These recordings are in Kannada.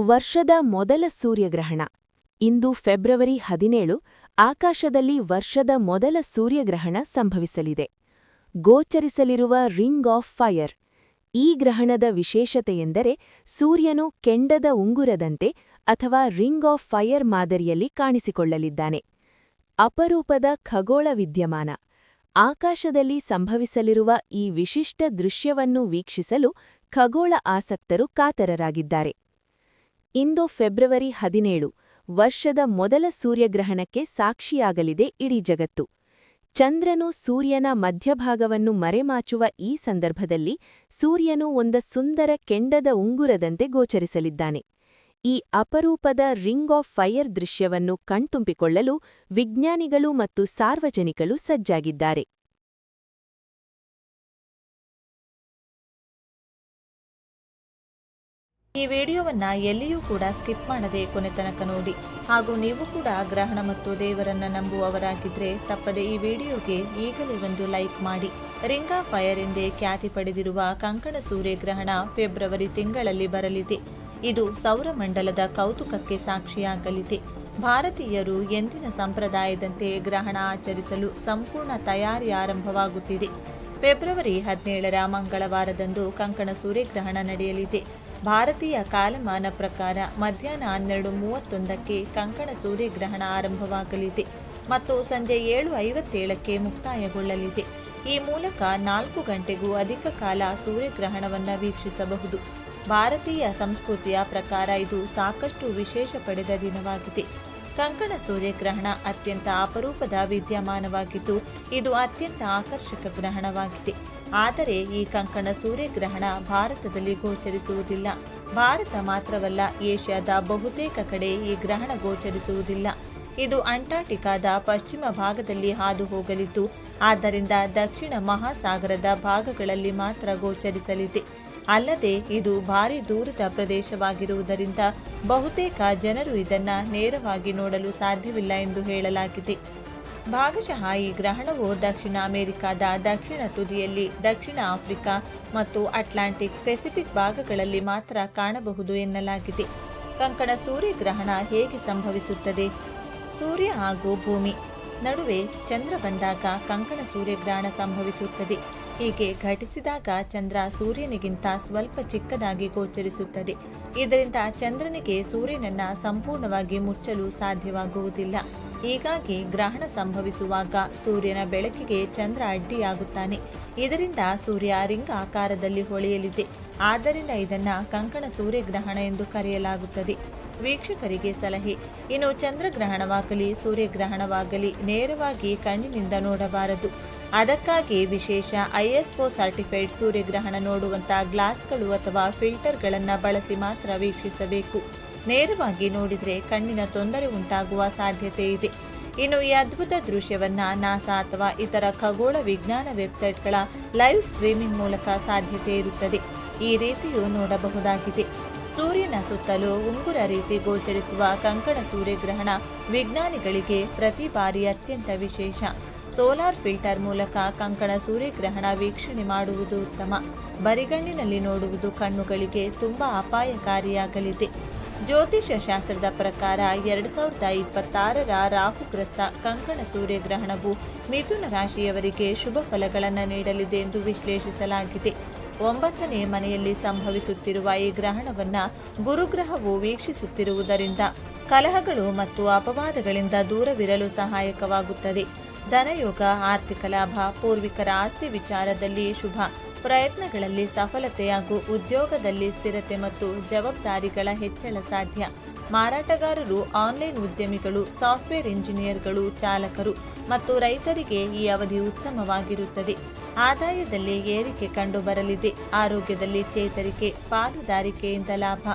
ವರ್ಷದ ಮೊದಲ ಸೂರ್ಯಗ್ರಹಣ. ಇಂದು ಫೆಬ್ರವರಿ ಹದಿನೇಳು, ಆಕಾಶದಲ್ಲಿ ವರ್ಷದ ಮೊದಲ ಸೂರ್ಯಗ್ರಹಣ ಸಂಭವಿಸಲಿದೆ. ಗೋಚರಿಸಲಿರುವ ರಿಂಗ್ ಆಫ್ ಫೈರ್. ಈ ಗ್ರಹಣದ ವಿಶೇಷತೆಯೆಂದರೆ ಸೂರ್ಯನು ಕೆಂಡದ ಉಂಗುರದಂತೆ ಅಥವಾ ರಿಂಗ್ ಆಫ್ ಫೈರ್ ಮಾದರಿಯಲ್ಲಿ ಕಾಣಿಸಿಕೊಳ್ಳಲಿದ್ದಾನೆ. ಅಪರೂಪದ ಖಗೋಳ ವಿದ್ಯಮಾನ. ಆಕಾಶದಲ್ಲಿ ಸಂಭವಿಸಲಿರುವ ಈ ವಿಶಿಷ್ಟ ದೃಶ್ಯವನ್ನು ವೀಕ್ಷಿಸಲು ಖಗೋಳ ಆಸಕ್ತರು ಕಾತರರಾಗಿದ್ದಾರೆ. ಇಂದು ಫೆಬ್ರವರಿ ಹದಿನೇಳು, ವರ್ಷದ ಮೊದಲ ಸೂರ್ಯಗ್ರಹಣಕ್ಕೆ ಸಾಕ್ಷಿಯಾಗಲಿದೆ ಇಡೀ ಜಗತ್ತು. ಚಂದ್ರನು ಸೂರ್ಯನ ಮಧ್ಯಭಾಗವನ್ನು ಮರೆಮಾಚುವ ಈ ಸಂದರ್ಭದಲ್ಲಿ ಸೂರ್ಯನು ಒಂದ ಸುಂದರ ಕೆಂಡದ ಉಂಗುರದಂತೆ ಗೋಚರಿಸಲಿದ್ದಾನೆ. ಈ ಅಪರೂಪದ ರಿಂಗ್ ಆಫ್ ಫೈರ್ ದೃಶ್ಯವನ್ನು ಕಣ್ತುಂಬಿಕೊಳ್ಳಲು ವಿಜ್ಞಾನಿಗಳು ಮತ್ತು ಸಾರ್ವಜನಿಕರು ಸಜ್ಜಾಗಿದ್ದಾರೆ. ಈ ವಿಡಿಯೋವನ್ನ ಎಲ್ಲಿಯೂ ಕೂಡ ಸ್ಕಿಪ್ ಮಾಡದೆ ಕೊನೆ ತನಕ ನೋಡಿ. ಹಾಗೂ ನೀವು ಕೂಡ ಗ್ರಹಣ ಮತ್ತು ದೇವರನ್ನ ನಂಬುವವರಾಗಿದ್ರೆ ತಪ್ಪದೆ ಈ ವಿಡಿಯೋಗೆ ಈಗಲೇ ಒಂದು ಲೈಕ್ ಮಾಡಿ. ರಿಂಗಾ ಫೈರ್ ಎಂದೇ ಖ್ಯಾತಿ ಪಡೆದಿರುವ ಕಂಕಣ ಸೂರ್ಯಗ್ರಹಣ ಫೆಬ್ರವರಿ ತಿಂಗಳಲ್ಲಿ ಬರಲಿದೆ. ಇದು ಸೌರಮಂಡಲದ ಕೌತುಕಕ್ಕೆ ಸಾಕ್ಷಿಯಾಗಲಿದೆ. ಭಾರತೀಯರು ಎಂದಿನ ಸಂಪ್ರದಾಯದಂತೆ ಗ್ರಹಣ ಆಚರಿಸಲು ಸಂಪೂರ್ಣ ತಯಾರಿ ಆರಂಭವಾಗುತ್ತಿದೆ. ಫೆಬ್ರವರಿ ಹದಿನೇಳರ ಮಂಗಳವಾರದಂದು ಕಂಕಣ ಸೂರ್ಯಗ್ರಹಣ ನಡೆಯಲಿದೆ. ಭಾರತೀಯ ಕಾಲಮಾನ ಪ್ರಕಾರ ಮಧ್ಯಾಹ್ನ ಹನ್ನೆರಡು ಮೂವತ್ತೊಂದಕ್ಕೆ ಕಂಕಣ ಸೂರ್ಯಗ್ರಹಣ ಆರಂಭವಾಗಲಿದೆ ಮತ್ತು ಸಂಜೆ ಏಳು ಐವತ್ತೇಳಕ್ಕೆ ಮುಕ್ತಾಯಗೊಳ್ಳಲಿದೆ. ಈ ಮೂಲಕ ನಾಲ್ಕು ಗಂಟೆಗೂ ಅಧಿಕ ಕಾಲ ಸೂರ್ಯಗ್ರಹಣವನ್ನು ವೀಕ್ಷಿಸಬಹುದು. ಭಾರತೀಯ ಸಂಸ್ಕೃತಿಯ ಪ್ರಕಾರ ಇದು ಸಾಕಷ್ಟು ವಿಶೇಷ ಪಡೆದ ದಿನವಾಗಿದೆ. ಕಂಕಣ ಸೂರ್ಯಗ್ರಹಣ ಅತ್ಯಂತ ಅಪರೂಪದ ವಿದ್ಯಮಾನವಾಗಿದ್ದು, ಇದು ಅತ್ಯಂತ ಆಕರ್ಷಕ ಗ್ರಹಣವಾಗಿದೆ. ಆದರೆ ಈ ಕಂಕಣ ಸೂರ್ಯಗ್ರಹಣ ಭಾರತದಲ್ಲಿ ಗೋಚರಿಸುವುದಿಲ್ಲ. ಭಾರತ ಮಾತ್ರವಲ್ಲ, ಏಷ್ಯಾದ ಬಹುತೇಕ ಕಡೆ ಈ ಗ್ರಹಣ ಗೋಚರಿಸುವುದಿಲ್ಲ. ಇದು ಅಂಟಾರ್ಟಿಕಾದ ಪಶ್ಚಿಮ ಭಾಗದಲ್ಲಿ ಹಾದು ಹೋಗಲಿದ್ದು ಆದ್ದರಿಂದ ದಕ್ಷಿಣ ಮಹಾಸಾಗರದ ಭಾಗಗಳಲ್ಲಿ ಮಾತ್ರ ಗೋಚರಿಸಲಿದೆ. ಅಲ್ಲದೆ, ಇದು ಭಾರಿ ದೂರದ ಪ್ರದೇಶವಾಗಿರುವುದರಿಂದ ಬಹುತೇಕ ಜನರು ಇದನ್ನು ನೇರವಾಗಿ ನೋಡಲು ಸಾಧ್ಯವಿಲ್ಲ ಎಂದು ಹೇಳಲಾಗಿದೆ. ಭಾಗಶಃ ಈ ಗ್ರಹಣವು ದಕ್ಷಿಣ ಅಮೆರಿಕಾದ ದಕ್ಷಿಣ ತುದಿಯಲ್ಲಿ, ದಕ್ಷಿಣ ಆಫ್ರಿಕಾ ಮತ್ತು ಅಟ್ಲಾಂಟಿಕ್ ಪೆಸಿಫಿಕ್ ಭಾಗಗಳಲ್ಲಿ ಮಾತ್ರ ಕಾಣಬಹುದು ಎನ್ನಲಾಗಿದೆ. ಕಂಕಣ ಸೂರ್ಯಗ್ರಹಣ ಹೇಗೆ ಸಂಭವಿಸುತ್ತದೆ? ಸೂರ್ಯ ಹಾಗೂ ಭೂಮಿ ನಡುವೆ ಚಂದ್ರ ಬಂದಾಗ ಕಂಕಣ ಸೂರ್ಯಗ್ರಹಣ ಸಂಭವಿಸುತ್ತದೆ. ಹೀಗೆ ಘಟಿಸಿದಾಗ ಚಂದ್ರ ಸೂರ್ಯನಿಗಿಂತ ಸ್ವಲ್ಪ ಚಿಕ್ಕದಾಗಿ ಗೋಚರಿಸುತ್ತದೆ. ಇದರಿಂದ ಚಂದ್ರನಿಗೆ ಸೂರ್ಯನನ್ನ ಸಂಪೂರ್ಣವಾಗಿ ಮುಚ್ಚಲು ಸಾಧ್ಯವಾಗುವುದಿಲ್ಲ. ಹೀಗಾಗಿ ಗ್ರಹಣ ಸಂಭವಿಸುವಾಗ ಸೂರ್ಯನ ಬೆಳಕಿಗೆ ಚಂದ್ರ ಅಡ್ಡಿಯಾಗುತ್ತಾನೆ. ಇದರಿಂದ ಸೂರ್ಯ ರಿಂಗ್ ಆಕಾರದಲ್ಲಿ ಹೊಳೆಯಲಿದೆ. ಆದ್ದರಿಂದ ಇದನ್ನು ಕಂಕಣ ಸೂರ್ಯಗ್ರಹಣ ಎಂದು ಕರೆಯಲಾಗುತ್ತದೆ. ವೀಕ್ಷಕರಿಗೆ ಸಲಹೆ, ಇನ್ನು ಚಂದ್ರಗ್ರಹಣವಾಗಲಿ ಸೂರ್ಯಗ್ರಹಣವಾಗಲಿ ನೇರವಾಗಿ ಕಣ್ಣಿನಿಂದ ನೋಡಬಾರದು. ಅದಕ್ಕಾಗಿ ವಿಶೇಷ ಐಎಸ್ಒ ಸರ್ಟಿಫೈಡ್ ಸೂರ್ಯಗ್ರಹಣ ನೋಡುವಂತ ಗ್ಲಾಸ್ಗಳು ಅಥವಾ ಫಿಲ್ಟರ್ಗಳನ್ನು ಬಳಸಿ ಮಾತ್ರ ವೀಕ್ಷಿಸಬೇಕು. ನೇರವಾಗಿ ನೋಡಿದರೆ ಕಣ್ಣಿನ ತೊಂದರೆ ಉಂಟಾಗುವ ಸಾಧ್ಯತೆ ಇದೆ. ಇನ್ನು ಈ ಅದ್ಭುತ ದೃಶ್ಯವನ್ನ ನಾಸಾ ಅಥವಾ ಇತರ ಖಗೋಳ ವಿಜ್ಞಾನ ವೆಬ್ಸೈಟ್ಗಳ ಲೈವ್ ಸ್ಟ್ರೀಮಿಂಗ್ ಮೂಲಕ ಸಾಧ್ಯತೆ ಇರುತ್ತದೆ. ಈ ರೀತಿಯೂ ನೋಡಬಹುದಾಗಿದೆ. ಸೂರ್ಯನ ಸುತ್ತಲೂ ಉಂಗುರ ರೀತಿ ಗೋಚರಿಸುವ ಕಂಕಣ ಸೂರ್ಯಗ್ರಹಣ ವಿಜ್ಞಾನಿಗಳಿಗೆ ಪ್ರತಿ ಬಾರಿ ಅತ್ಯಂತ ವಿಶೇಷ. ಸೋಲಾರ್ ಫಿಲ್ಟರ್ ಮೂಲಕ ಕಂಕಣ ಸೂರ್ಯಗ್ರಹಣ ವೀಕ್ಷಣೆ ಮಾಡುವುದು ಉತ್ತಮ. ಬರಿಗಣ್ಣಿನಲ್ಲಿ ನೋಡುವುದು ಕಣ್ಣುಗಳಿಗೆ ತುಂಬಾ ಅಪಾಯಕಾರಿಯಾಗಲಿದೆ. ಜ್ಯೋತಿಷ್ಯ ಶಾಸ್ತ್ರದ ಪ್ರಕಾರ ಎರಡು ಸಾವಿರದ ಇಪ್ಪತ್ತಾರರ ರಾಹುಗ್ರಸ್ತ ಕಂಕಣ ಸೂರ್ಯಗ್ರಹಣವು ಮಿಥುನ ರಾಶಿಯವರಿಗೆ ಶುಭ ಫಲಗಳನ್ನು ನೀಡಲಿದೆ ಎಂದು ವಿಶ್ಲೇಷಿಸಲಾಗಿದೆ. ಒಂಬತ್ತನೇ ಮನೆಯಲ್ಲಿ ಸಂಭವಿಸುತ್ತಿರುವ ಈ ಗ್ರಹಣವನ್ನು ಗುರುಗ್ರಹವು ವೀಕ್ಷಿಸುತ್ತಿರುವುದರಿಂದ ಕಲಹಗಳು ಮತ್ತು ಅಪವಾದಗಳಿಂದ ದೂರವಿರಲು ಸಹಾಯಕವಾಗುತ್ತದೆ. ಧನಯೋಗ, ಆರ್ಥಿಕ ಲಾಭ, ಪೂರ್ವಿಕರ ಆಸ್ತಿ ವಿಚಾರದಲ್ಲಿ ಶುಭ. ಪ್ರಯತ್ನಗಳಲ್ಲಿ ಸಫಲತೆ ಹಾಗೂ ಉದ್ಯೋಗದಲ್ಲಿ ಸ್ಥಿರತೆ ಮತ್ತು ಜವಾಬ್ದಾರಿಗಳ ಹೆಚ್ಚಳ ಸಾಧ್ಯ. ಮಾರಾಟಗಾರರು, ಆನ್ಲೈನ್ ಉದ್ಯಮಿಗಳು, ಸಾಫ್ಟ್ವೇರ್ ಇಂಜಿನಿಯರ್ಗಳು, ಚಾಲಕರು ಮತ್ತು ರೈತರಿಗೆ ಈ ಅವಧಿ ಉತ್ತಮವಾಗಿರುತ್ತದೆ. ಆದಾಯದಲ್ಲಿ ಏರಿಕೆ ಕಂಡುಬರಲಿದೆ. ಆರೋಗ್ಯದಲ್ಲಿ ಚೇತರಿಕೆ, ಪಾಲುದಾರಿಕೆಯಿಂದ ಲಾಭ.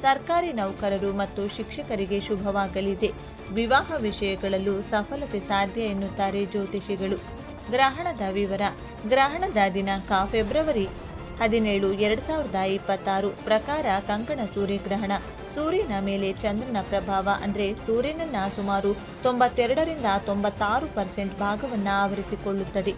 ಸರ್ಕಾರಿ ನೌಕರರು ಮತ್ತು ಶಿಕ್ಷಕರಿಗೆ ಶುಭವಾಗಲಿದೆ. ವಿವಾಹ ವಿಷಯಗಳಲ್ಲೂ ಸಫಲತೆ ಸಾಧ್ಯ ಎನ್ನುತ್ತಾರೆ ಜ್ಯೋತಿಷಿಗಳು. ಗ್ರಹಣದ ವಿವರ. ಗ್ರಹಣದ ದಿನಾಂಕ ಫೆಬ್ರವರಿ ಹದಿನೇಳು, ಎರಡು ಸಾವಿರದ ಇಪ್ಪತ್ತಾರು. ಪ್ರಕಾರ ಕಂಕಣ ಸೂರ್ಯಗ್ರಹಣ. ಸೂರ್ಯನ ಮೇಲೆ ಚಂದ್ರನ ಪ್ರಭಾವ ಅಂದರೆ ಸೂರ್ಯನನ್ನ ಸುಮಾರು ತೊಂಬತ್ತೆರಡರಿಂದ ತೊಂಬತ್ತಾರು ಪರ್ಸೆಂಟ್ ಭಾಗವನ್ನು ಆವರಿಸಿಕೊಳ್ಳುತ್ತದೆ.